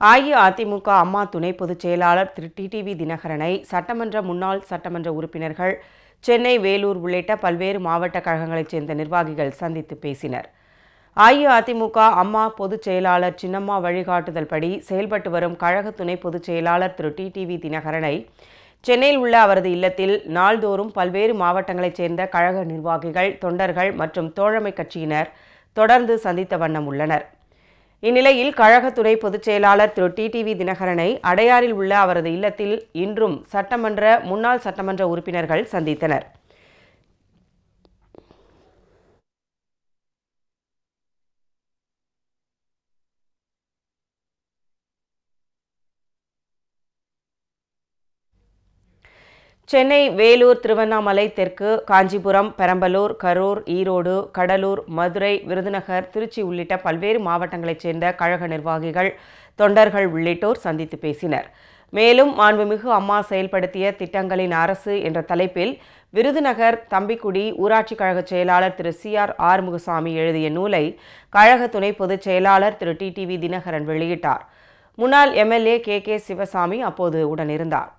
அஇஅதிமுக அம்மா துணை பொதுச் செயலாளர் திரு டிடிவி தினகரனை சட்டமன்ற முன்னாள் சட்டமன்ற உறுப்பினர்கள் சென்னை வேலூர் உள்ளிட்ட பல்வேறு மாவட்ட கழகங்களைச் சேர்ந்த நிர்வாகிகள் சந்தித்து பேசினர். அஇஅதிமுக அம்மா பொதுச் செயலாளர் சின்னம்மா வழிகாட்டுதல் படி செயல்பட்டு வரும் கழக துணை பொதுச் செயலாளர் திரு டிடிவி தினகரனை சென்னையில் உள்ள அவரது இல்லத்தில் நாள்தோறும் பல்வேறு மாவட்டங்களைச் சேர்ந்த கழக நிர்வாகிகள் தொண்டர்கள் மற்றும் தோழமை கட்சியினர் தொடர்ந்து சந்தித்த வண்ணம் உள்ளனர். இந்நிலையில் கழக துணை பொதுச் செயலாளர் திரு. டிடிவி தினகரனை அடையாறில் உள்ள அவரது இல்லத்தில் இன்றும் சட்டமன்ற முன்னாள் சட்டமன்ற உறுப்பினர்கள் சந்தித்தனர். சென்னை வேலூர் திருவண்ணாமலை தெற்கு காஞ்சிபுரம் பெரம்பலூர் கரூர் ஈரோடு கடலூர் மதுரை விருதுநகர் திருச்சி உள்ளிட்ட பல்வேறு மாவட்டங்களைச் சேர்ந்த கழக நிர்வாகிகள் தொண்டர்கள் உள்ளிட்டோர் சந்தித்து பேசினர். மேலும் மாண்புமிகு அம்மா செயல்படுத்திய திட்டங்களின் அரசு என்ற தலைப்பில் விருதுநகர் தம்பிக்குடி ஊராட்சி கழக செயலாளர் திரு சி ஆர் ஆறுமுகசாமி எழுதிய நூலை கழக துணை பொதுச் செயலாளர் திரு டிடிவி தினகரன் வெளியிட்டார். முன்னாள் எம்எல்ஏ கே கே சிவசாமி அப்போது உடனிருந்தார்.